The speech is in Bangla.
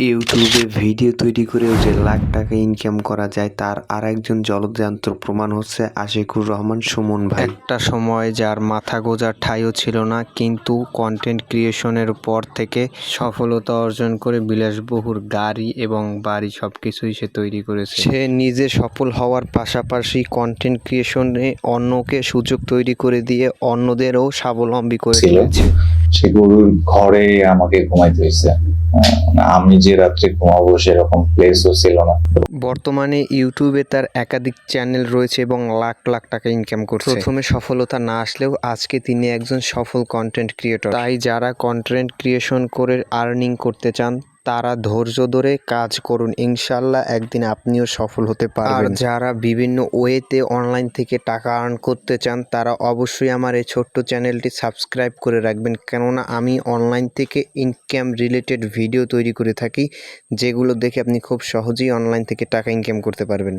ইউটিউবে ভিডিও তৈরি করেও যে লাখ টাকা ইনকাম করা যায় তার আর একজন জলজ্যান্ত প্রমাণ হচ্ছে আশিকুর রহমান সুমন ভাই। একটা সময় যার মাথা গোজার ঠাইও ছিল না কিন্তু কন্টেন্ট ক্রিয়েশনের পর থেকে সফলতা অর্জন করে বিলাসবহুর গাড়ি এবং বাড়ি সব কিছুই সে তৈরি করেছে। সে নিজে সফল হওয়ার পাশাপাশি কন্টেন্ট ক্রিয়েশনে অন্যকে সুযোগ তৈরি করে দিয়ে অন্যদেরও স্বাবলম্বী করে। তুলেছে। সে গরুর ঘরে আমাকে ঘুমাইতে হয়েছে আমি যে রাত্রে ঘুমাবো সেরকম প্লেসও ছিল না। বর্তমানে ইউটিউবে তার একাধিক চ্যানেল রয়েছে এবং লাখ লাখ টাকা ইনকাম করছে। প্রথমে সফলতা না আসলেও আজকে তিনি একজন সফল কন্টেন্ট ক্রিয়েটর তাই যারা কন্টেন্ট ক্রিয়েশন করে আর্নিং করতে চান তারা ধৈর্য ধরে কাজ করুন। ইনশাল্লাহ একদিন আপনিও সফল হতে পারবেন। আর যারা বিভিন্ন ওয়েতে অনলাইন থেকে টাকা আর্ন করতে চান, তারা অবশ্যই আমার এই ছোট্ট চ্যানেলটি সাবস্ক্রাইব করে রাখবেন। কেননা আমি অনলাইন থেকে ইনকাম রিলেটেড ভিডিও তৈরি করে থাকি, যেগুলো দেখে আপনি খুব সহজেই অনলাইন থেকে টাকা ইনকাম করতে পারবেন।